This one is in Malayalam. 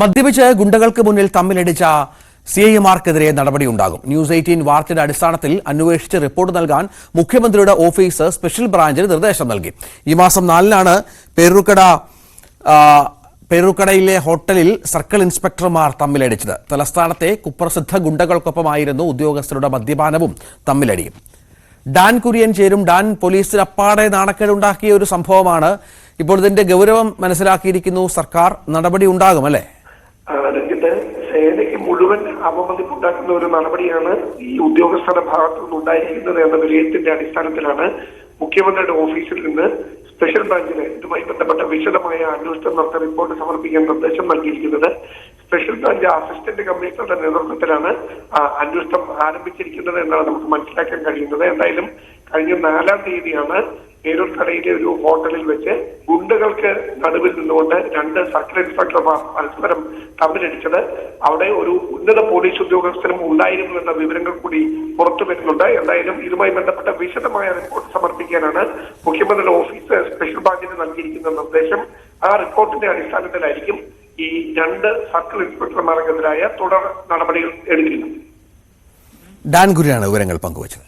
മദ്യപിച്ച് ഗുണ്ടകൾക്ക് മുന്നിൽ തമ്മിലടിച്ച സി ഐ എമാർക്കെതിരെ നടപടിയുണ്ടാകും. ന്യൂസ് എയ്റ്റീൻ വാർത്തയുടെ അടിസ്ഥാനത്തിൽ അന്വേഷിച്ച് റിപ്പോർട്ട് നൽകാൻ മുഖ്യമന്ത്രിയുടെ ഓഫീസ് സ്പെഷ്യൽ ബ്രാഞ്ചിന് നിർദ്ദേശം നൽകി. ഈ മാസം നാലിനാണ് പേരുക്കട പേരുക്കടയിലെ ഹോട്ടലിൽ സർക്കിൾ ഇൻസ്പെക്ടർമാർ തമ്മിലടിച്ചത്. തലസ്ഥാനത്തെ കുപ്രസിദ്ധ ഗുണ്ടകൾക്കൊപ്പമായിരുന്നു ഉദ്യോഗസ്ഥരുടെ മദ്യപാനവും തമ്മിലടിയും. ഡാൻ കുര്യൻ ചേരും ഡാൻ പോലീസിന് അപ്പാടെ നാണക്കേടുണ്ടാക്കിയ ഒരു സംഭവമാണ്. ഇപ്പോൾ ഇതിന്റെ ഗൗരവം മനസ്സിലാക്കിയിരിക്കുന്നു സർക്കാർ. നടപടി ഉണ്ടാകും അല്ലേ? ആ, രഞ്ജിത്ത് സേനയ്ക്ക് മുഴുവൻ അവമതിപ്പുണ്ടാക്കുന്ന ഒരു നടപടിയാണ് ഈ ഉദ്യോഗസ്ഥരുടെ ഭാഗത്തു നിന്ന് ഉണ്ടായിരിക്കുന്നത് എന്ന വിലയിരുത്തിന്റെ അടിസ്ഥാനത്തിലാണ് മുഖ്യമന്ത്രിയുടെ ഓഫീസിൽ നിന്ന് സ്പെഷ്യൽ ബ്രാഞ്ചിന് ഇതുമായി ബന്ധപ്പെട്ട വിശദമായ അന്വേഷണം നടത്താൻ റിപ്പോർട്ട് സമർപ്പിക്കാൻ നിർദ്ദേശം നൽകിയിരിക്കുന്നത്. സ്പെഷ്യൽ ബ്രാഞ്ച് അസിസ്റ്റന്റ് കമ്മീഷണറുടെ നേതൃത്വത്തിലാണ് അന്വേഷണം ആരംഭിച്ചിരിക്കുന്നത് എന്നാണ് നമുക്ക് മനസ്സിലാക്കാൻ കഴിയുന്നത്. എന്തായാലും കഴിഞ്ഞ നാലാം തീയതിയാണ് പേരൂർക്കടയിലെ ഒരു ഹോട്ടലിൽ വെച്ച് ഗുണ്ടകൾക്ക് നടുവിൽ നിന്നുകൊണ്ട് രണ്ട് സർക്കിൾ ഇൻസ്പെക്ടർമാർ പരസ്പരം തമ്മിലടിച്ചത്. അവിടെ ഒരു ഉന്നത പോലീസ് ഉദ്യോഗസ്ഥനും ഉണ്ടായിരുന്നു എന്ന വിവരങ്ങൾ കൂടി പുറത്തു വരുന്നുണ്ട്. എന്തായാലും ഇതുമായി ബന്ധപ്പെട്ട വിശദമായ റിപ്പോർട്ട് സമർപ്പിക്കാനാണ് മുഖ്യമന്ത്രിയുടെ ഓഫീസ് സ്പെഷ്യൽ ബ്രാഞ്ചിന് നൽകിയിരിക്കുന്ന നിർദ്ദേശം. ആ റിപ്പോർട്ടിന്റെ അടിസ്ഥാനത്തിലായിരിക്കും ഈ രണ്ട് സർക്കിൾ ഇൻസ്പെക്ടർമാർക്കെതിരായ തുടർ നടപടികൾ എടുക്കുന്നത്. ഡാൻ ഗുരിയാണ് വിവരങ്ങൾ പങ്കുവച്ചത്.